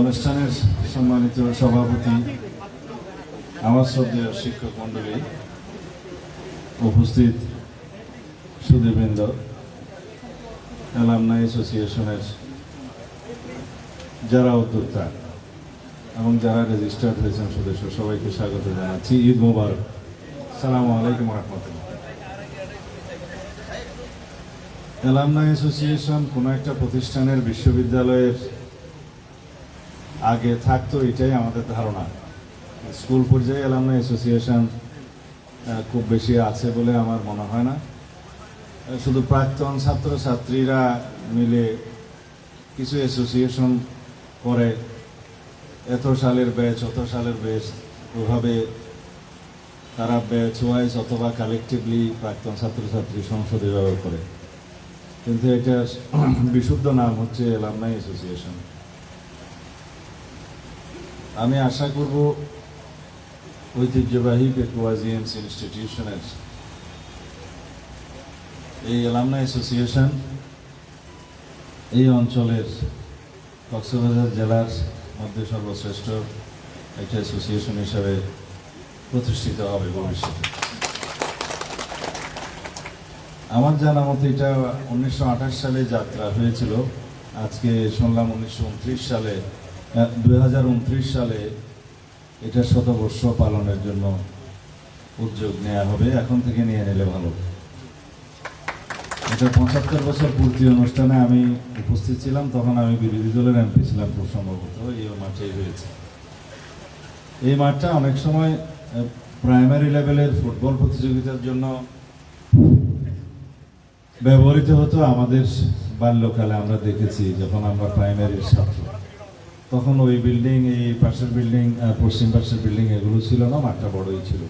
অনুষ্ঠানের সম্মানিত সভাপতি, আমার শ্রদ্ধেয় শিক্ষক মণ্ডলী, উপস্থিত সুদীবৃন্দ অ্যালামনা অ্যাসোসিয়েশনের যারা উদ্যোক্তা এবং যারা রেজিস্টার্ড হয়েছেন সদস্য, সবাইকে স্বাগত জানাচ্ছি। ঈদ মোবারক। সালামু আলাইকুম রহমতুল্লাহ। অ্যালামনা অ্যাসোসিয়েশন কোনো একটা প্রতিষ্ঠানের বিশ্ববিদ্যালয়ের আগে থাকতো এটাই আমাদের ধারণা। স্কুল পর্যায়ে অ্যালামনা অ্যাসোসিয়েশন খুব বেশি আছে বলে আমার মনে হয় না। শুধু প্রাক্তন ছাত্রছাত্রীরা মিলে কিছু অ্যাসোসিয়েশন করে। এত সালের ব্যাচ অত সালের ব্যাচ ওভাবে তারা ব্যাচ ওয়াইজ অথবা কালেকটিভলি প্রাক্তন ছাত্রছাত্রী সংসদে ব্যবহার করে। কিন্তু এটা বিশুদ্ধ নাম হচ্ছে এলামনাই অ্যাসোসিয়েশন আমি আশা করব ঐতিহ্যবাহী পেকুয়াজিয়ান্স ইনস্টিটিউশনের এই এলামনা অ্যাসোসিয়েশন এই অঞ্চলের কক্সবাজার জেলার মধ্যে সর্বশ্রেষ্ঠ একটা অ্যাসোসিয়েশন হিসাবে প্রতিষ্ঠিত হবে ভবিষ্যতে। আমার জানা মতো এটা উনিশশো আঠাশ সালে যাত্রা হয়েছিল। আজকে শুনলাম উনিশশো উনত্রিশ সালে উনত্রিশ সালে এটা শতবর্ষ পালনের জন্য উদ্যোগ নেওয়া হবে। এখন থেকে নিয়ে নিলে ভালো। এটা পঁচাত্তর বছর পূর্তি অনুষ্ঠানে আমি উপস্থিত ছিলাম। তখন আমি বিরোধী দলের এমপি ছিলাম খুব সম্ভবত। এই মাঠেই হয়েছে। এই মাঠটা অনেক সময় প্রাইমারি লেভেলের ফুটবল প্রতিযোগিতার জন্য ব্যবহৃত হতো। আমাদের বাল্যকালে আমরা দেখেছি, যখন আমরা প্রাইমারির ছাত্র তখন ওই বিল্ডিং এই পাশের বিল্ডিং পশ্চিম পাশের বিল্ডিং এগুলো ছিল না, মাঠটা বড়ই ছিল।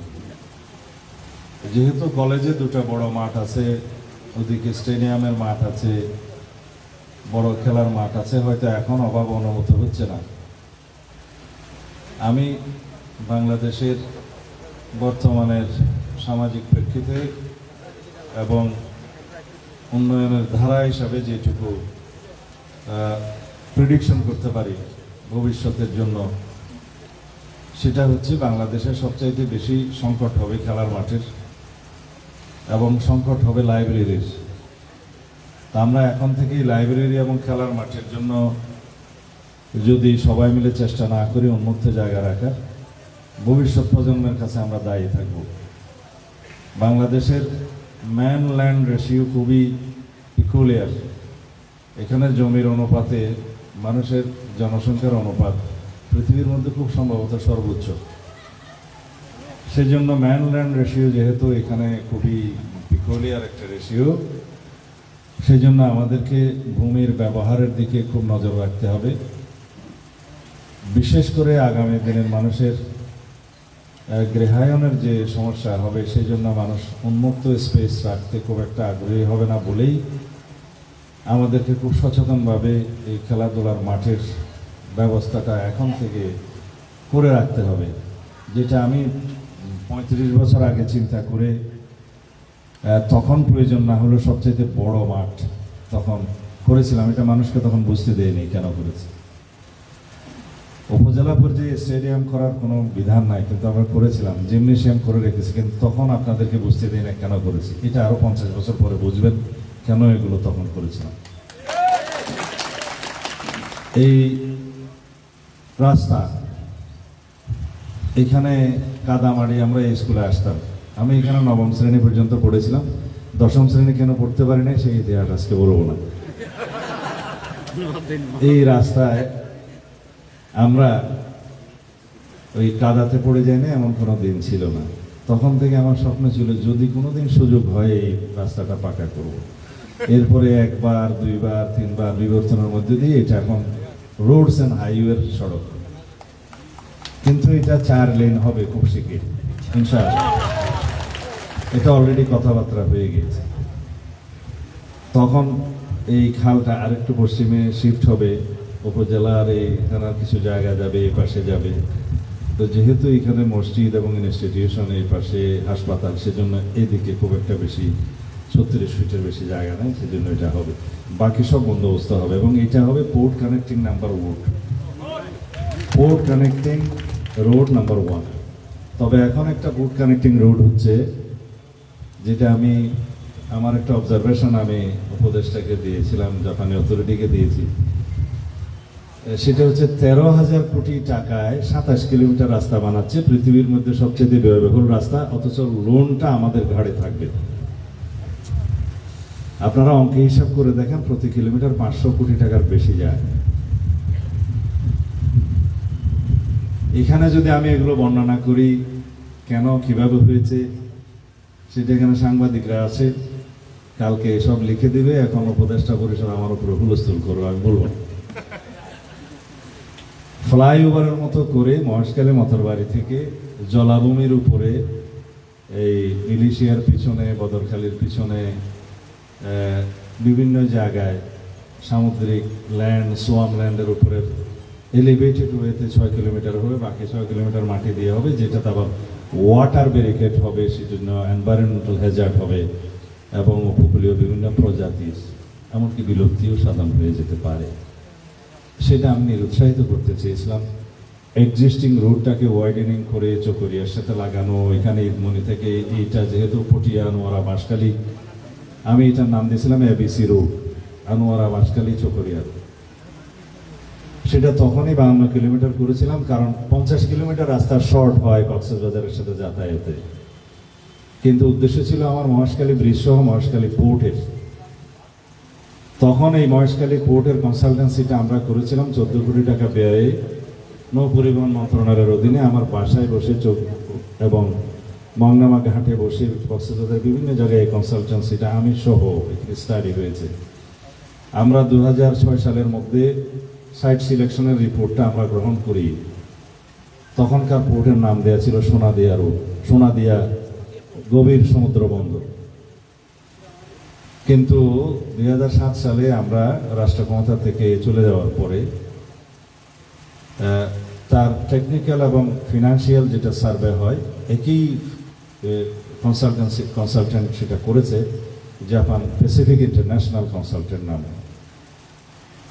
যেহেতু কলেজে দুটো বড় মাঠ আছে, ওদিকে স্টেডিয়ামের মাঠ আছে, বড় খেলার মাঠ আছে, হয়তো এখন অভাব অনুভূত হচ্ছে না। আমি বাংলাদেশের বর্তমানের সামাজিক প্রেক্ষিতে এবং উন্নয়নের ধারা হিসাবে যেটুকু প্রিডিকশন করতে পারি ভবিষ্যতের জন্য। সেটা হচ্ছে বাংলাদেশের সবচাইতে বেশি সংকট হবে খেলার মাঠের এবং সংকট হবে লাইব্রেরির তা আমরা এখন থেকেই লাইব্রেরি এবং খেলার মাঠের জন্য যদি সবাই মিলে চেষ্টা না করি উন্মুক্ত জায়গা রাখার, ভবিষ্যৎ প্রজন্মের কাছে আমরা দায়ী থাকব। বাংলাদেশের ম্যান ল্যান্ড রেশিও খুবই পিকুলিয়ার এখানে জমির অনুপাতে মানুষের জনসংখ্যার অনুপাত পৃথিবীর মধ্যে খুব সম্ভবত সর্বোচ্চ। সেজন্য ম্যান ল্যান্ড রেশিও যেহেতু এখানে খুবই পিকুলিয়ার একটা রেশিও সেই জন্য আমাদেরকে ভূমির ব্যবহারের দিকে খুব নজর রাখতে হবে। বিশেষ করে আগামী দিনের মানুষের গৃহায়নের যে সমস্যা হবে সেই জন্য মানুষ উন্মুক্ত স্পেস রাখতে খুব একটা আগ্রহী হবে না বলেই আমাদেরকে খুব সচেতনভাবে এই খেলাধুলার মাঠের ব্যবস্থাটা এখন থেকে করে রাখতে হবে। যেটা আমি পঁয়ত্রিশ বছর আগে চিন্তা করে তখন প্রয়োজন না হলো সবচেয়ে বড় মাঠ তখন করেছিলাম। এটা মানুষকে তখন বুঝতে দেয়নি কেন করেছি। উপজেলা পর্যায়ে স্টেডিয়াম করার কোনো বিধান নাই, কিন্তু আমরা করেছিলাম। জিমনেশিয়াম করে রেখেছি, কিন্তু তখন আপনাদেরকে বুঝতে দেয় না কেন করেছি। এটা আরও পঞ্চাশ বছর পরে বুঝবেন। কেন এগুলো তখন করেছিলাম? এই রাস্তা, এখানে কাদামাড়ি আমরা এই স্কুলে আসতাম। আমি এখানে নবম শ্রেণি পর্যন্ত পড়েছিলাম। দশম শ্রেণি কেন পড়তে পারি নাই সেই ইতিহাস আজকে বলব না। এই রাস্তায় আমরা ওই কাদাতে পড়ে যাই না এমন কোনো দিন ছিল না। তখন থেকে আমার স্বপ্ন ছিল, যদি কোনোদিন সুযোগ হয়, এই রাস্তাটা পাকা করব। এরপরে একবার, দুইবার, তিনবার বিবর্তনের মধ্যে দিয়ে এটা এখন রোডস অ্যান্ড হাইওয়ের সড়ক। কিন্তু এটা চার লেন হবে খুব শিগগির এটা অলরেডি কথাবার্তা হয়ে গিয়েছে। তখন এই খালটা আরেকটু পশ্চিমে শিফট হবে, উপজেলার এই থানার কিছু জায়গা যাবে এই পাশে যাবে। তো যেহেতু এখানে মসজিদ এবং ইনস্টিটিউশন এই পাশে হাসপাতাল, সেজন্য এদিকে খুব একটা বেশি ছত্রিশ ফিটের বেশি জায়গা নেই, সেজন্য এটা হবে। বাকি সব বন্দোবস্ত হবে এবং এটা হবে port connecting number would port connecting road number one তবে এখন একটা পোর্ট কানেক্টিং রোড হচ্ছে, যেটা আমি, আমার একটা অবজারভেশন আমি উপদেশটাকে দিয়েছিলাম জাপানি অথরিটিকে দিয়েছি। সেটা হচ্ছে তেরো হাজার কোটি টাকায় সাতাশ কিলোমিটার রাস্তা বানাচ্ছে, পৃথিবীর মধ্যে সবচেয়ে ব্যয়বহুল রাস্তা, অথচ লোনটা আমাদের ঘাড়ে থাকবে। আপনারা অঙ্কে হিসাব করে দেখেন প্রতি কিলোমিটার পাঁচশো কোটি টাকার বেশি যায়। এখানে যদি আমি এগুলো বর্ণনা করি, কেন, কীভাবে হয়েছে, সেটা এখানে সাংবাদিকরা আছে। কালকে সব লিখে দিবে, এখন উপদেষ্টা পরিষদ আমার উপরে হুলস্থুল করবে, আমি বলব ফ্লাইওভারের মতো করে মহেশখালী মতরবাড়ি থেকে জলাভূমির উপরে এই মিলিশিয়ার পিছনে, বদরখালীর পিছনে বিভিন্ন জায়গায় সামুদ্রিক ল্যান্ড সোয়াম ল্যান্ডের উপরে এলিভেটেড ওয়েতে ছয় কিলোমিটার হবে, বাকি ছয় কিলোমিটার মাটি দিয়ে হবে যেটাতে আবার ওয়াটার ব্যারিকেড হবে, সেজন্য এনভায়রনমেন্টাল হ্যাজার্ড হবে, এবং উপকূলীয় বিভিন্ন প্রজাতি, এমনকি বিলুপ্তিও সাধন হয়ে যেতে পারে। সেটা আমি নিরুৎসাহিত করতে চেয়েছিলাম। এক্সিস্টিং রোডটাকে ওয়াইডেনিং করে চকরিয়ার সাথে লাগানো, এখানে ঈদমনি থেকে এইটা যেহেতু পটিয়া আনোয়ারা বাঁশখালী আমি এটার নাম দিয়েছিলাম এবিসি রোড আনোয়ারা বাঁশখালী চকরিয়া সেটা তখনই বাহান্ন কিলোমিটার করেছিলাম, কারণ পঞ্চাশ কিলোমিটার রাস্তা শর্ট হয় কক্সবাজারের সাথে যাতায়াতে। কিন্তু উদ্দেশ্য ছিল আমার মহেশখালী ব্রিজ সহ মহেশখালী পোর্টের। তখন এই মহেশখালী পোর্টের কনসালটেন্সিটা আমরা করেছিলাম চোদ্দ কোটি টাকা ব্যয়ে। নৌ পরিবহন মন্ত্রণালয়ের অধীনে আমার বাসায় বসে চোখ এবং মংনামা ঘাটে বসে কক্সবাজারের বিভিন্ন জায়গায় কনসালটেন্সিটা আমি সহ এখানে স্টাডি হয়েছে। আমরা দু সালের মধ্যে সাইট সিলেকশনের রিপোর্টটা আমরা গ্রহণ করি। তখনকার পোর্টের নাম দেওয়া ছিল সোনাদিয়া রোড সোনাদিয়া গভীর সমুদ্র বন্দর। কিন্তু দু হাজার সাত সালে আমরা রাষ্ট্র ক্ষমতা থেকে চলে যাওয়ার পরে তার টেকনিক্যাল এবং ফিনান্সিয়াল যেটা সার্ভে হয়, একই কনসালটেন্সি কনসালটেন্ট সেটা করেছে জাপান প্যাসিফিক ইন্টারন্যাশনাল কনসালটেন্ট নামে।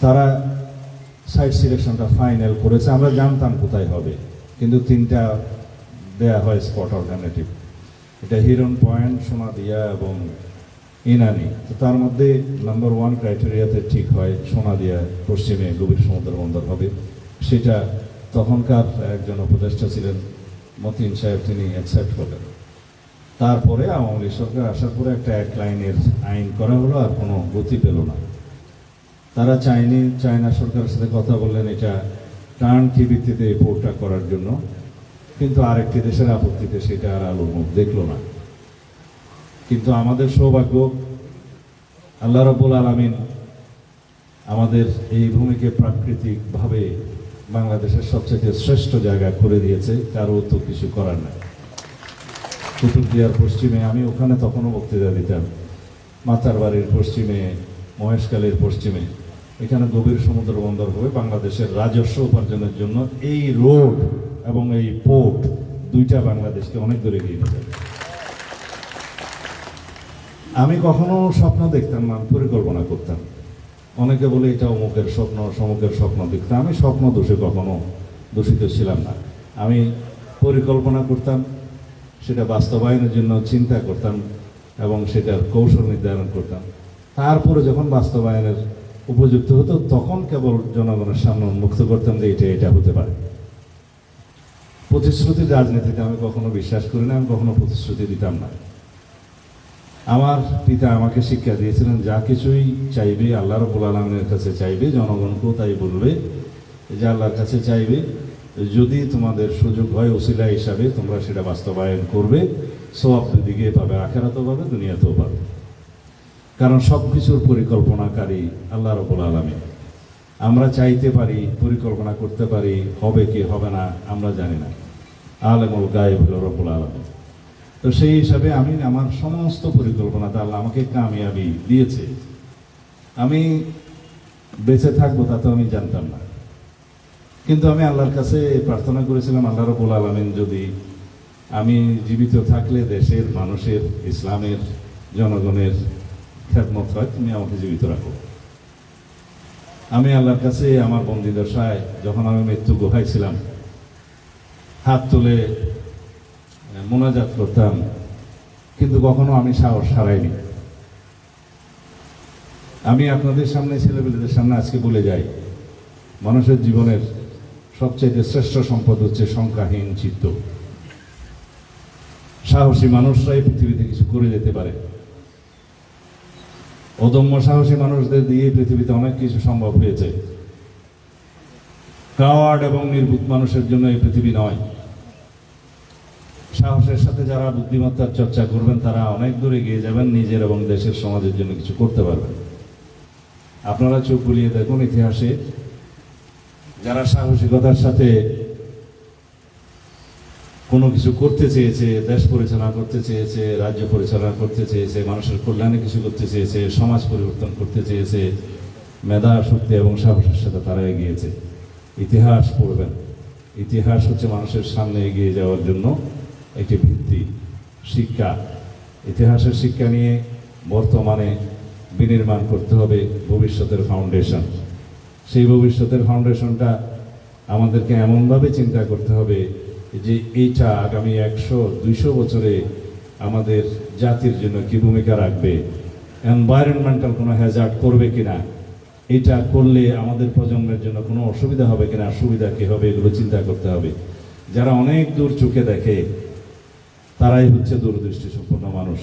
তারা সাইট সিলেকশনটা ফাইনাল করেছে, আমরা জানতাম কোথায় হবে, কিন্তু তিনটা দেয়া হয় স্পট অল্টারনেটিভ এটা হিরন পয়েন্ট সোনাদিয়া এবং ইনানি তো তার মধ্যে নাম্বার ওয়ান ক্রাইটেরিয়াতে ঠিক হয় সোনাদিয়া পশ্চিমে গভীর সমুদ্র বন্দর হবে। সেটা তখনকার একজন উপদেষ্টা ছিলেন, মতিন সাহেব, তিনি অ্যাকসেপ্ট করলেন। তারপরে আওয়ামী লীগ সরকার আসার পরে একটা এক লাইনের আইন করা হলো আর কোনো গতি পেল না। তারা চাইনি চায়না সরকারের সাথে কথা বললেন, এটা টার্ন ভিত্তিতে এই পোর্টটা করার জন্য। কিন্তু আরেকটি দেশের আপত্তিতে সেটা আর আলোর মুখ দেখল না। কিন্তু আমাদের সৌভাগ্য, আল্লাহ রব্বুল আলমিন আমাদের এই ভূমিকে প্রাকৃতিকভাবে বাংলাদেশের সবচেয়ে শ্রেষ্ঠ জায়গা করে দিয়েছে কারও তো কিছু করার নাই। কুতুবদিয়ার পশ্চিমে, আমি ওখানে তখনও বক্তৃতা দিতাম। মাতার বাড়ির পশ্চিমে, মহেশখালীর পশ্চিমে। এখানে গভীর সমুদ্র বন্দর হবে, বাংলাদেশের রাজস্ব উপার্জনের জন্য এই রোড এবং এই পোর্ট দুইটা বাংলাদেশকে অনেক দূরে নিয়ে যাবে। আমি কখনো স্বপ্ন দেখতাম না পরিকল্পনা করতাম। অনেকে বলে এটা অমুকের স্বপ্ন সমুকের স্বপ্ন দেখতাম। আমি স্বপ্ন দোষে কখনো দূষিত ছিলাম না। আমি পরিকল্পনা করতাম সেটা বাস্তবায়নের জন্য চিন্তা করতাম এবং সেটার কৌশল নির্ধারণ করতাম। তারপরে যখন বাস্তবায়নের উপযুক্ত হতো, তখন কেবল জনগণের সামনে উন্মুক্ত করতাম যে এটা এটা হতে পারে। প্রতিশ্রুতি রাজনীতিতে আমি কখনো বিশ্বাস করি না, আমি কখনো প্রতিশ্রুতি দিতাম না। আমার পিতা আমাকে শিক্ষা দিয়েছিলেন, যা কিছুই চাইবে আল্লাহ রবুল আলমের কাছে চাইবে, জনগণকেও তাই বলবে। যে আল্লাহর কাছে চাইবে যদি তোমাদের সুযোগ হয় ওসিলা হিসাবে, তোমরা সেটা বাস্তবায়ন করবে সব দিকে পাবে, আখেরাতেও পাবে, দুনিয়াতেও পাবে। কারণ সব কিছুর পরিকল্পনাকারী আল্লাহ রবুল আলমী আমরা চাইতে পারি, পরিকল্পনা করতে পারি, হবে কি হবে না, আমরা জানি না। আলেমুল গায়েব হল রবুল আলমী তো সেই হিসাবে আমি আমার সমস্ত পরিকল্পনাতে আল্লাহ আমাকে কামিয়াবি দিয়েছে। আমি বেঁচে থাকব তা তো আমি জানতাম না। কিন্তু আমি আল্লাহর কাছে প্রার্থনা করেছিলাম, আল্লাহ রবুল আলমিন যদি আমি জীবিত থাকলে দেশের মানুষের, ইসলামের, জনগণের খেদমত হয়, তুমি আমাকে জীবিত রাখো। আমি আল্লাহর কাছে আমার বন্দি দশায় যখন আমি মৃত্যু গুহায় ছিলাম, হাত তুলে মোনাজাত করতাম, কিন্তু কখনো আমি সাহস হারাইনি। আমি আপনাদের সামনে, ছেলেপেলেদের সামনে আজকে বলে যাই, মানুষের জীবনের সবচেয়ে শ্রেষ্ঠ সম্পদ হচ্ছে সংখ্যাহীন চিত্ত। সাহসী মানুষরাই পৃথিবীতে কিছু করে যেতে পারে। অদম্য সাহসী মানুষদের দিয়ে পৃথিবীতে অনেক কিছু সম্ভব হয়েছে। কাওয়ার্ড এবং নির্বুত মানুষের জন্য এই পৃথিবী নয়। সাহসের সাথে যারা বুদ্ধিমত্তার চর্চা করবেন, তারা অনেক দূরে গিয়ে যাবেন, নিজের এবং দেশের সমাজের জন্য কিছু করতে পারবেন। আপনারা চোখ বুলিয়ে দেখুন, ইতিহাসে যারা সাহসিকতার সাথে কোনো কিছু করতে চেয়েছে, দেশ পরিচালনা করতে চেয়েছে, রাজ্য পরিচালনা করতে চেয়েছে, মানুষের কল্যাণে কিছু করতে চেয়েছে, সমাজ পরিবর্তন করতে চেয়েছে, মেধা, শক্তি এবং সাহসের সাথে তারা এগিয়েছে। ইতিহাস পড়বেন। ইতিহাস হচ্ছে মানুষের সামনে এগিয়ে যাওয়ার জন্য একটি ভিত্তি। শিক্ষা। ইতিহাসের শিক্ষা নিয়ে বর্তমানে বিনির্মাণ করতে হবে ভবিষ্যতের ফাউন্ডেশন সেই ভবিষ্যতের ফাউন্ডেশনটা আমাদেরকে এমনভাবে চিন্তা করতে হবে যে এইটা আগামী একশো, দুইশো বছরে আমাদের জাতির জন্য কি ভূমিকা রাখবে? এনভায়রনমেন্টাল কোনো হ্যাজার্ড করবে কিনা? এটা করলে আমাদের প্রজন্মের জন্য কোনো অসুবিধা হবে কিনা? সুবিধা কী হবে? এগুলো চিন্তা করতে হবে। যারা অনেক দূর চোখে দেখে, তারাই হচ্ছে দূরদৃষ্টি সম্পন্ন মানুষ।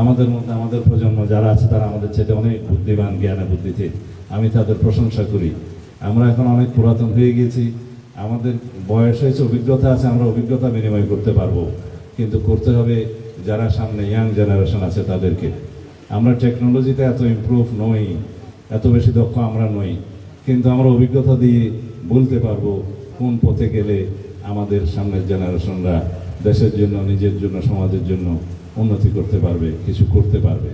আমাদের মধ্যে, আমাদের প্রজন্ম যারা আছে, তারা আমাদের চেয়ে অনেক বুদ্ধিমান, জ্ঞানে বুদ্ধিতে। আমি তাদের প্রশংসা করি। আমরা এখন অনেক পুরাতন হয়ে গেছি আমাদের বয়স হয়েছে অভিজ্ঞতা আছে, আমরা অভিজ্ঞতা বিনিময় করতে পারব। কিন্তু করতে হবে যারা সামনে ইয়াং জেনারেশন আছে তাদেরকে। আমরা টেকনোলজিতে এত ইমপ্রুভ নই, এত বেশি দক্ষ আমরা নই। কিন্তু আমরা অভিজ্ঞতা দিয়ে বলতে পারব কোন পথে গেলে আমাদের সামনের জেনারেশনরা দেশের জন্য, নিজের জন্য, সমাজের জন্য উন্নতি করতে পারবে, কিছু করতে পারবে।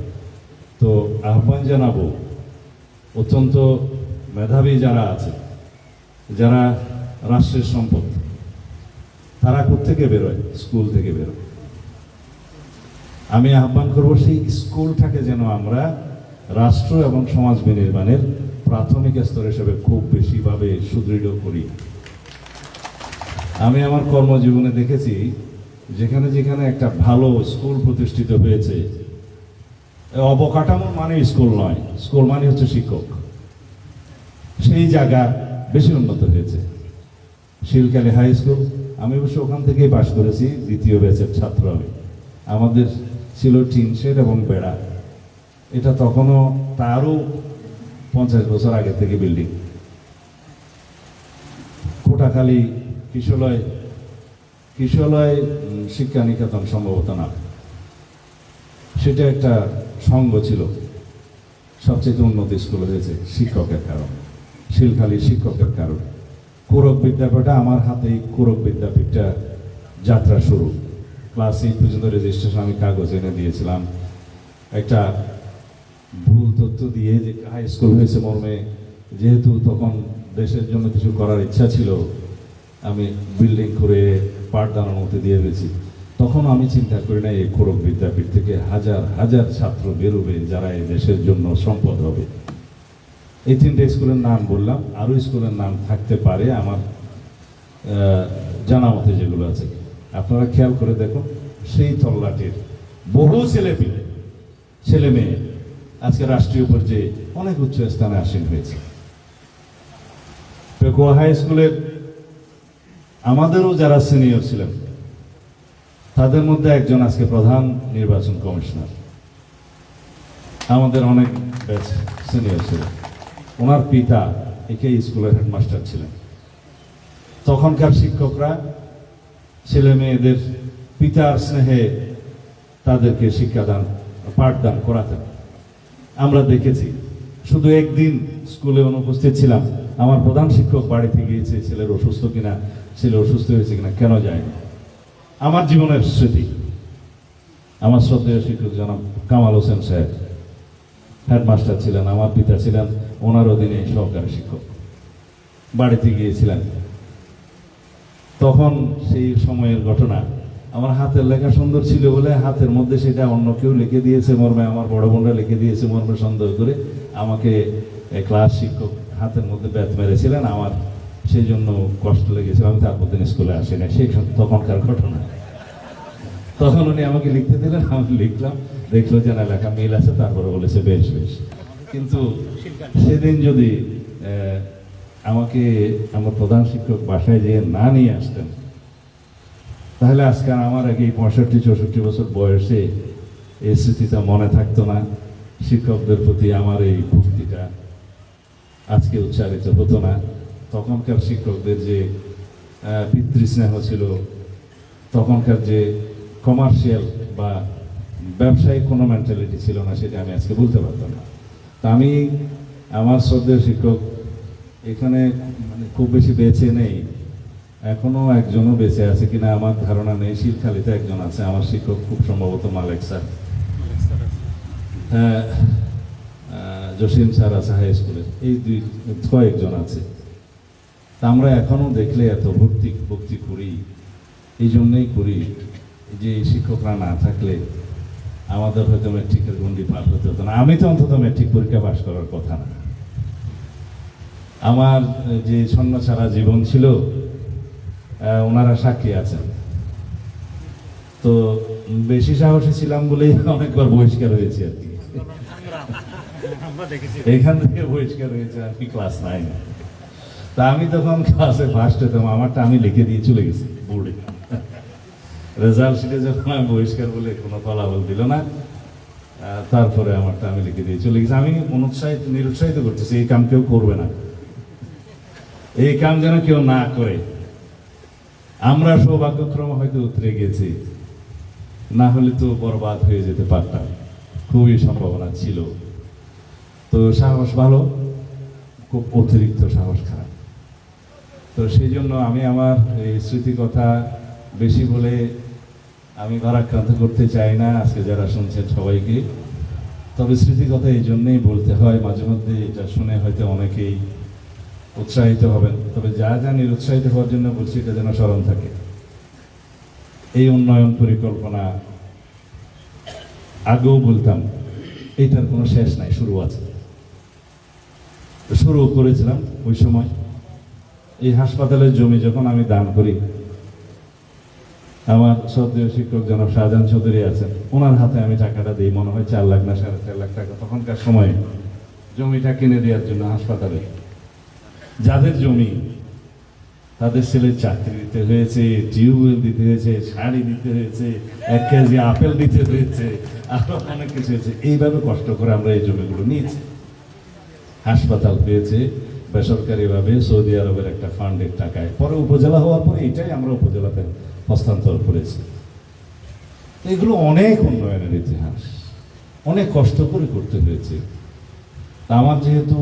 তো আহ্বান জানাব, অত্যন্ত মেধাবী যারা আছে, যারা রাষ্ট্রের সম্পদ, তারা থেকে বেরোয়? স্কুল থেকে বেরোয়। আমি আহ্বান করব সেই স্কুলটাকে যেন আমরা রাষ্ট্র এবং সমাজ বিনির্মাণের প্রাথমিক স্তর হিসেবে খুব বেশিভাবে সুদৃঢ় করি। আমি আমার কর্মজীবনে দেখেছি যেখানে যেখানে একটা ভালো স্কুল প্রতিষ্ঠিত হয়েছে অবকাঠামো মানে স্কুল নয়, স্কুল মানে হচ্ছে শিক্ষক। সেই জায়গা বেশি উন্নত হয়েছে। শিলকালী হাই স্কুল, আমি অবশ্য ওখান থেকেই পাশ করেছি, দ্বিতীয় ব্যাচের ছাত্র আমি। আমাদের ছিল টিনশেড এবং বেড়া। এটা তখনও তারও পঞ্চাশ বছর আগে থেকে বিল্ডিং। কোটাখালী কিশলয় কিশলয় শিক্ষা নিকেতন সম্ভবত না। সেটা একটা সঙ্গ ছিল। সবচেয়ে উন্নত স্কুল হয়েছে শিক্ষকের কারণে। শিলখালির শিক্ষকের কারণে। কোরক বিদ্যাপীঠটা আমার হাতেই কোরক বিদ্যাপীঠটা যাত্রা শুরু। ক্লাস এইট পর্যন্ত রেজিস্ট্রেশন আমি কাগজ এনে দিয়েছিলাম। একটা ভুল তথ্য দিয়ে যে হাই স্কুল হয়েছে মর্মে, যেহেতু তখন দেশের জন্য কিছু করার ইচ্ছা ছিল, আমি বিল্ডিং করে পাঠদানের মধ্যে দিয়ে গেছি তখন আমি চিন্তা করি না, এই কোরক বিদ্যাপীঠ থেকে হাজার হাজার ছাত্র বেরোবে যারা এই দেশের জন্য সম্পদ হবে। এই তিনটে স্কুলের নাম বললাম, আরও স্কুলের নাম থাকতে পারে আমার জানা মতে যেগুলো আছে। আপনারা খেয়াল করে দেখুন, সেই তল্লাটির বহু ছেলে পেলে ছেলে মেয়ে আজকে রাষ্ট্রীয় পর্যায়ে অনেক উচ্চ স্থানে আসীন হয়েছে। পেকুয়া হাই স্কুলের আমাদেরও যারা সিনিয়র ছিলেন, তাদের মধ্যে একজন আজকে প্রধান নির্বাচন কমিশনার। আমাদের অনেক সিনিয়র ছিলেন ওনার পিতা একে স্কুলের হেডমাস্টার ছিলেন। তখনকার শিক্ষকরা ছেলে মেয়েদের পিতার স্নেহে তাদেরকে শিক্ষাদান পাঠদান করাতেন। আমরা দেখেছি, শুধু একদিন স্কুলে অনুপস্থিত ছিলাম, আমার প্রধান শিক্ষক বাড়িতে গিয়েছে, ছেলের অসুস্থ কিনা ছেলে অসুস্থ হয়েছে কিনা কেন যায়নি আমার জীবনের স্মৃতি। আমার শ্রদ্ধেয় শিক্ষক জনাব কামাল হোসেন সাহেব, হেডমাস্টার ছিলেন, আমার পিতা ছিলেন ওনার অধীনে সহকারী শিক্ষক। বাড়িতে গিয়েছিলেন। তখন সেই সময়ের ঘটনা, আমার হাতের লেখা সুন্দর ছিল বলে হাতের মধ্যে সেটা অন্য কেউ লিখে দিয়েছে মর্মে, আমার বড় বোনরা লিখে দিয়েছে মর্মে সন্দেহ করে। আমাকে ক্লাস শিক্ষক হাতের মধ্যে ব্যাত মেরেছিলেন, আমার সেই জন্য কষ্ট লেগেছিল। আমি তারপর দিন স্কুলে আসি না সেই তখনকার ঘটনা। তখন উনি আমাকে লিখতে দিলেন, আমি লিখলাম। দেখল যে না, লেখা মিল আছে, তারপরে বলেছে, বেশ বেশ। কিন্তু সেদিন যদি আমাকে আমার প্রধান শিক্ষক বাসায় যেয়ে না নিয়ে আসতেন, তাহলে আজকে আমার আগে পঁয়ষট্টি, চৌষট্টি বছর বয়সে এই স্মৃতিটা মনে থাকতো না। শিক্ষকদের প্রতি আমার এই ভক্তিটা আজকে উচ্চারিত হতো না। তখনকার শিক্ষকদের যে পিতৃস্নেহ ছিল, তখনকার যে কমার্শিয়াল বা ব্যবসায়িক কোনো মেন্টালিটি ছিল না, সেটা আমি আজকে বলতে পারতাম না। তা আমি আমার শ্রদ্ধেয় শিক্ষক এখানে মানে খুব বেশি বেঁচে নেই। এখনও একজনও বেঁচে আছে কিনা আমার ধারণা নেই। শিলখালিতে একজন আছে, আমার শিক্ষক খুব সম্ভবত মালেক স্যার। হ্যাঁ জসিম স্যার আছে হাই স্কুলের। এই দুই, কয়েকজন আছে। তা আমরা এখনও দেখলে এত ভক্তি ভক্তি করি এই জন্যই করি যে শিক্ষকরা না থাকলে আমাদের হয়তো ম্যাট্রিকের গন্ডি পার হতে হতো না। আমি তো অন্তত ম্যাট্রিক পরীক্ষা পাশ করার কথা না। আমার যে ছাড়া জীবন ছিল ওনারা সাক্ষী আছেন। তো বেশি সাহসী ছিলাম বলেই অনেকবার বহিষ্কার হয়েছে আর কি। এখান থেকে বহিষ্কার হয়েছে আর কি ক্লাস নাইন তা আমি তখন ক্লাসে ফার্স্ট হতাম আমারটা আমি লিখে দিয়ে চলে গেছি। বোর্ডে রেজাল্ট শিটে যখন আমি বহিষ্কার বলে কোনো ফলাফল দিল না তারপরে আমারটা আমি লিখে দিয়ে চলে গেছি। আমি অনুৎসাহিত নিরুৎসাহিত করতেছি এই কাম কেউ করবে না। এই কাম যেন কেউ না করে। আমরা সৌভাগ্যক্রমে হয়তো উতরে গেছি। না হলে তো বরবাদ হয়ে যেতে পারতাম। খুবই সম্ভাবনা ছিল। তো সাহস ভালো খুব অতিরিক্ত সাহস খারাপ। তো সেই জন্য আমি আমার এই স্মৃতি কথা বেশি বলে আমি ভারাক্রান্ত করতে চাই না। আজকে যারা শুনছেন সবাইকে। তবে স্মৃতি কথা এই জন্যেই বলতে হয়, মাঝে মধ্যে এটা শুনে হয়তো অনেকেই উৎসাহিত হবেন। তবে যা যা নিরুৎসাহিত হওয়ার জন্য বলছি, এটা যেন স্মরণ থাকে। এই উন্নয়ন পরিকল্পনা আগেও বলতাম, এটার কোনো শেষ নাই, শুরু আছে। শুরু করেছিলাম ওই সময়। এই হাসপাতালের জমি যখন আমি দান করি, আমার শ্রদ্ধেয় শিক্ষক জনাব শাহজাহান চৌধুরী আছেন। ওনার হাতে আমি টাকাটা দিই, মনে হয় চার লাখ না সাড়ে চার লাখ টাকা। তখনকার সময়ে জমিটা কিনে দেওয়ার জন্য হাসপাতালে। যাদের জমি, তাদের ছেলের চাকরি দিতে হয়েছে, টিউবওয়েল দিতে হয়েছে, শাড়ি দিতে হয়েছে, এক কেজি আপেল দিতে হয়েছে, আরও অনেক কিছু হয়েছে। এইভাবে কষ্ট করে আমরা এই জমিগুলো নিয়েছি। হাসপাতাল পেয়েছে বেসরকারিভাবে সৌদি আরবের একটা ফান্ডের টাকায়। পরে উপজেলা হওয়ার পরে এটাই আমরা উপজেলাতে হস্তান্তর করেছি। এগুলো অনেক উন্নয়নের ইতিহাস। অনেক কষ্ট করে করতে হয়েছে। আমার যেহেতু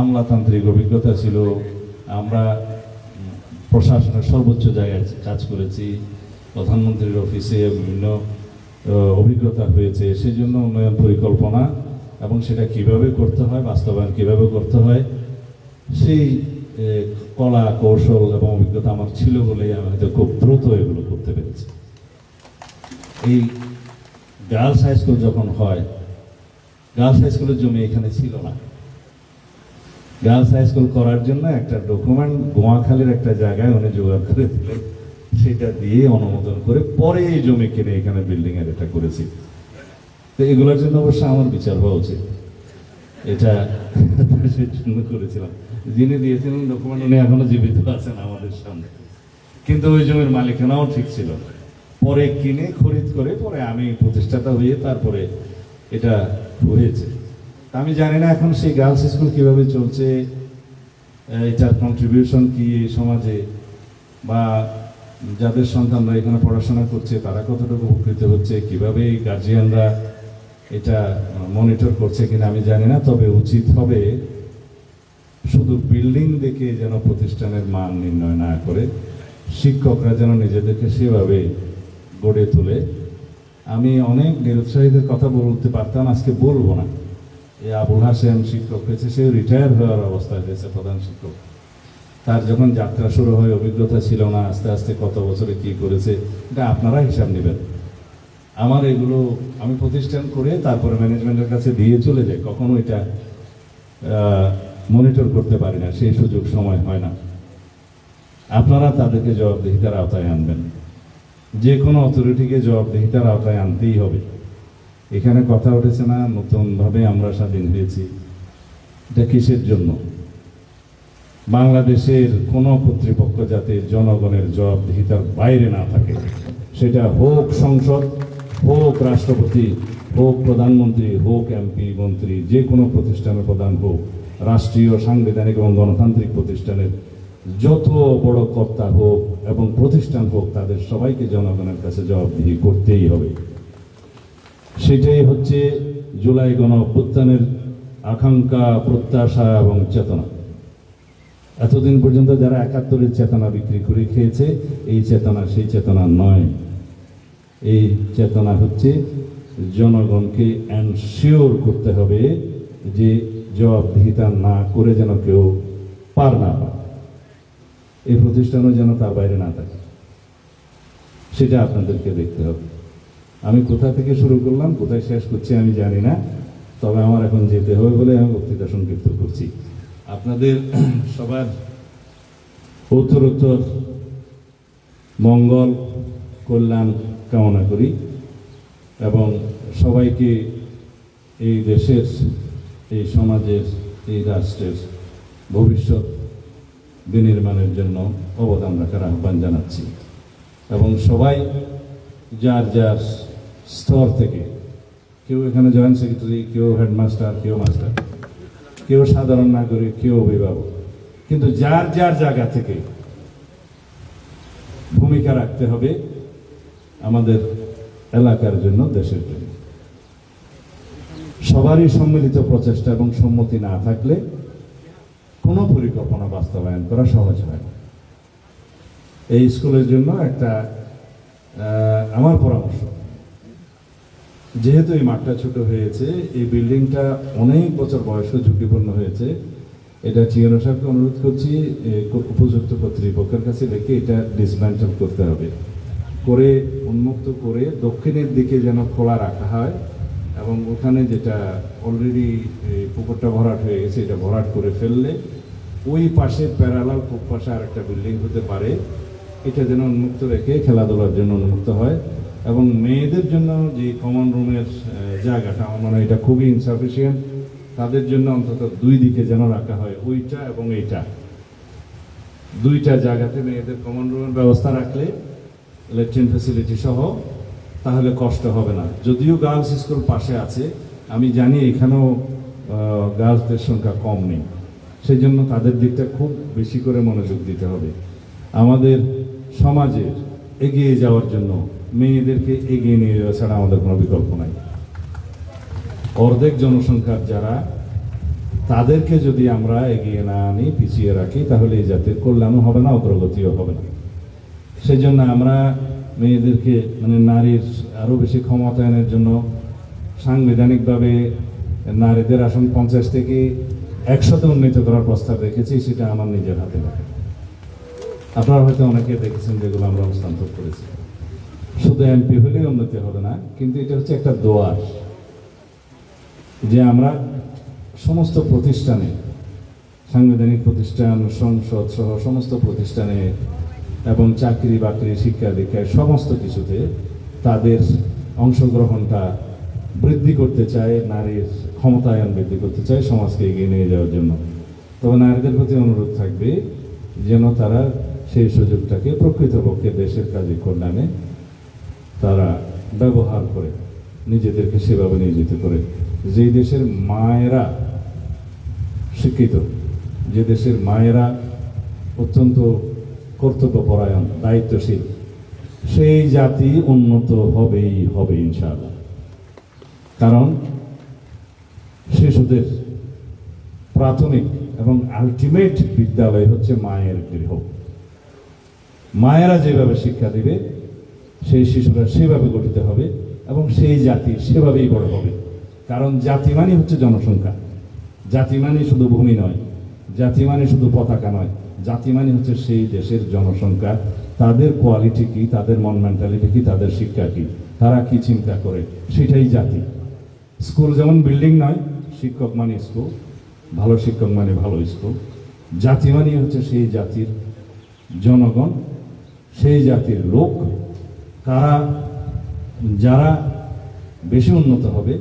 আমলাতান্ত্রিক অভিজ্ঞতা ছিল, আমরা প্রশাসনের সর্বোচ্চ জায়গায় কাজ করেছি, প্রধানমন্ত্রীর অফিসে বিভিন্ন অভিজ্ঞতা হয়েছে সেই জন্য উন্নয়ন পরিকল্পনা এবং সেটা কীভাবে করতে হয়, বাস্তবায়ন কীভাবে করতে হয়, সেই কলা কৌশল এবং অভিজ্ঞতা আমার ছিল বলেই আমি হয়তো খুব দ্রুত এগুলো করতে পেরেছি। এই গার্লস হাই স্কুল যখন হয়, গার্লস হাই স্কুলের জমি এখানে ছিল না। গার্লস হাই স্কুল করার জন্য একটা ডকুমেন্ট গোয়াখালীর একটা জায়গায় উনি জোগাড় করে দিলেন। সেটা দিয়ে অনুমোদন করে পরে এই জমি কিনে এখানে বিল্ডিং এর এটা করেছি। তো এগুলোর জন্য অবশ্য আমার বিচার হওয়া উচিত। এটা জন্য করেছিলাম। যিনি দিয়েছিলেন ডকুমেন্ট উনি এখনও জীবিত আছেন আমাদের সামনে। কিন্তু ওই জমির মালিকানাও ঠিক ছিল পরে কিনে, খরিদ করে, পরে আমি প্রতিষ্ঠাতা হয়ে তারপরে এটা হয়েছে। আমি জানি না এখন সেই গার্লস স্কুল কীভাবে চলছে এটার কন্ট্রিবিউশন কি সমাজে, বা যাদের সন্তানরা এখানে পড়াশোনা করছে, তারা কতটুকু উপকৃত হচ্ছে, কীভাবে গার্জিয়ানরা এটা মনিটর করছে কিনা আমি জানি না, তবে উচিত হবে শুধু বিল্ডিং দেখে যেন প্রতিষ্ঠানের মান নির্ণয় না করে শিক্ষকরা যেন নিজেদেরকে সেভাবে গড়ে তোলে। আমি অনেক নিরুৎসাহীদের কথা বলতে পারতাম, আজকে বলব না। এই আবুল হাসেম শিক্ষক হয়েছে সে রিটায়ার হওয়ার অবস্থায় হয়েছে প্রধান শিক্ষক। তার যখন যাত্রা শুরু হয়, অভিজ্ঞতা ছিল না, আস্তে আস্তে কত বছরে কি করেছে, এটা আপনারা হিসাব নেবেন। আমার এগুলো আমি প্রতিষ্ঠান করে তারপরে ম্যানেজমেন্টের কাছে দিয়ে চলে যাই। কখনো এটা মনিটর করতে পারি না, সেই সুযোগ সময় হয় না। আপনারা তাদেরকে জবাবদিহিতার আওতায় আনবেন। যে কোনো অথরিটিকে জবাবদিহিতার আওতায় আনতেই হবে। এখানে কথা উঠেছে না, নতুনভাবে আমরা স্বাধীন হয়েছি। এটা কিসের জন্য? বাংলাদেশের কোনো কর্তৃপক্ষ যাতে জনগণের জবাবদিহিতার বাইরে না থাকে, সেটা হোক সংসদ হোক রাষ্ট্রপতি, হোক প্রধানমন্ত্রী, হোক এমপি, মন্ত্রী, যে কোনো প্রতিষ্ঠানের প্রধান হোক, রাষ্ট্রীয় সাংবিধানিক এবং গণতান্ত্রিক প্রতিষ্ঠানের যত বড় কর্তা হোক এবং প্রতিষ্ঠান হোক, তাদের সবাইকে জনগণের কাছে জবাবদিহি করতেই হবে। সেটাই হচ্ছে জুলাই গণ অভ্যুত্থানের আকাঙ্ক্ষা, প্রত্যাশা এবং চেতনা। এতদিন পর্যন্ত যারা একাত্তরের চেতনা বিক্রি করে খেয়েছে, এই চেতনা সেই চেতনা নয়। এই চেতনা হচ্ছে জনগণকে এনশিওর করতে হবে যে জবাবদিহিতা না করে যেন কেউ পার না পায়। এই প্রতিষ্ঠানও যেন তার বাইরে না থাকে। সেটা আপনাদেরকে দেখতে হবে। আমি কোথা থেকে শুরু করলাম, কোথায় শেষ করছি আমি জানি না, তবে আমার এখন যেতে হবে বলে আমি বক্তৃতা সংক্ষিপ্ত করছি। আপনাদের সবার উত্তরোত্তর মঙ্গল, কল্যাণ কামনা করি এবং সবাইকে এই দেশের, এই সমাজের, এই রাষ্ট্রের ভবিষ্যৎ বিনির্মাণের জন্য অবদান রাখার আহ্বান জানাচ্ছি এবং সবাই যার যার স্তর থেকে, কেউ এখানে জয়েন্ট সেক্রেটারি কেউ হেডমাস্টার কেউ মাস্টার কেউ সাধারণ নাগরিক, কেউ অভিভাবক, কিন্তু যার যার জায়গা থেকে ভূমিকা রাখতে হবে আমাদের এলাকার জন্য দেশের জন্য। সবারই সম্মিলিত প্রচেষ্টা এবং সম্মতি না থাকলে কোনো পরিকল্পনা বাস্তবায়ন করা সহজ হয় না। এই স্কুলের জন্য একটা আমার পরামর্শ। যেহেতু এই মাঠটা ছোট হয়েছে, এই বিল্ডিংটা অনেক বছর বয়সে ঝুঁকিপূর্ণ হয়েছে। এটা চিয়ানো সাহেবকে অনুরোধ করছি উপযুক্ত কর্তৃপক্ষের কাছে রেখে এটা ডিসম্যান্টেল করতে হবে। করে, উন্মুক্ত করে দক্ষিণের দিকে যেন খোলা রাখা হয় এবং ওখানে যেটা অলরেডি পুকুরটা ভরাট হয়ে গেছে, এটা ভরাট করে ফেললে ওই পাশে প্যারালাল পূব পাশে আর একটা বিল্ডিং হতে পারে। এটা যেন উন্মুক্ত রেখে খেলাধুলার জন্য উন্মুক্ত হয় এবং মেয়েদের জন্য যে কমন রুমের জায়গাটা, আমার মনে হয় এটা খুবই ইনসাফিসিয়েন্ট তাদের জন্য অন্তত দুই দিকে যেন রাখা হয় ওইটা এবং এইটা। দুইটা জায়গাতে মেয়েদের কমন রুমের ব্যবস্থা রাখলে ল্যাট্রিন ফেসিলিটি সহ, তাহলে কষ্ট হবে না। যদিও গার্লস স্কুল পাশে আছে, আমি জানি এখানেও গার্লসদের সংখ্যা কম নেই। সেই জন্য তাদের দিকটা খুব বেশি করে মনোযোগ দিতে হবে। আমাদের সমাজের এগিয়ে যাওয়ার জন্য মেয়েদেরকে এগিয়ে নিয়ে যাওয়া ছাড়া আমাদের কোনো বিকল্প নাই। অর্ধেক জনসংখ্যার যারা, তাদেরকে যদি আমরা এগিয়ে না আনি, পিছিয়ে রাখি, তাহলে এই জাতির কল্যাণও হবে না, অগ্রগতিও হবে না। সেই জন্য আমরা মেয়েদেরকে মানে নারীর আরও বেশি ক্ষমতায়নের জন্য সাংবিধানিকভাবে নারীদের আসন পঞ্চাশ থেকে একশোতে উন্নীত করার প্রস্তাব রেখেছি, সেটা আমার নিজের হাতে লেখা। আপনারা হয়তো অনেকে দেখেছেন যেগুলো আমরা হস্তান্তর করেছি। শুধু এমপি হলেই উন্নতি হবে না, কিন্তু এটা হচ্ছে একটা দোয়ার যে আমরা সমস্ত প্রতিষ্ঠানে, সাংবিধানিক প্রতিষ্ঠান, সংসদ সহ সমস্ত প্রতিষ্ঠানে এবং চাকরি বাকরি, শিক্ষা দীক্ষায় সমস্ত কিছুতে তাদের অংশগ্রহণটা বৃদ্ধি করতে চায়, নারীর ক্ষমতায়ন বৃদ্ধি করতে চায়, সমাজকে এগিয়ে নিয়ে যাওয়ার জন্য। তবে নারীদের প্রতি অনুরোধ থাকবে যেন তারা সেই সুযোগটাকে প্রকৃতপক্ষে দেশের কাজে কল্যাণে তারা ব্যবহার করে, নিজেদেরকে সেভাবে নিয়োজিত করে। যেই দেশের মায়েরা শিক্ষিত, যে দেশের মায়েরা অত্যন্ত কর্তব্যপরায়ণ, দায়িত্বশীল। সেই জাতি উন্নত হবেই হবে ইনশাআল্লাহ। কারণ শিশুদের প্রাথমিক এবং আলটিমেট বিদ্যালয় হচ্ছে মায়ের গৃহ। মায়েরা যেভাবে শিক্ষা দিবে, সেই শিশুরা সেভাবে গঠিত হবে এবং সেই জাতি সেভাবেই বড় হবে। কারণ জাতি মানে হচ্ছে জনসংখ্যা। জাতি মানে শুধু ভূমি নয়, জাতি মানে শুধু পতাকা নয়। জাতি মানে হচ্ছে সেই দেশের জনসংখ্যা। তাদের কোয়ালিটি কি? তাদের মন মেন্টালিটি কি? তাদের শিক্ষা কি? তারা কি চিন্তা করে? সেটাই জাতি। স্কুল যেমন বিল্ডিং নয়, শিক্ষক মানে স্কুল ভালো শিক্ষক মানে ভালো স্কুল জাতি মানে হচ্ছে সেই জাতির জনগণ, সেই জাতির লোক। কারা যারা বেশি উন্নত হবে,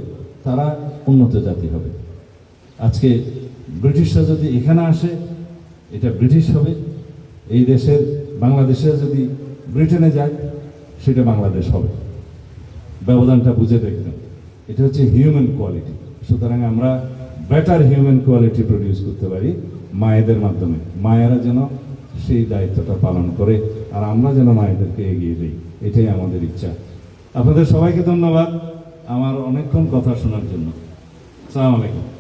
তারা উন্নত জাতি হবে। আজকে ব্রিটিশরা যদি এখানে আসে এটা ব্রিটিশ হবে। এই দেশের, বাংলাদেশে যদি ব্রিটেনে যায়, সেটা বাংলাদেশ হবে। ব্যবধানটা বুঝে দেখবেন। এটা হচ্ছে হিউম্যান কোয়ালিটি সুতরাং আমরা বেটার হিউম্যান কোয়ালিটি প্রডিউস করতে পারি মায়েদের মাধ্যমে। মায়েরা যেন সেই দায়িত্বটা পালন করে, আর আমরা যেন মায়েদেরকে এগিয়ে দিই। এটাই আমাদের ইচ্ছা। আপনাদের সবাইকে ধন্যবাদ আমার অনেকক্ষণ কথা শোনার জন্য। সালাম আলাইকুম।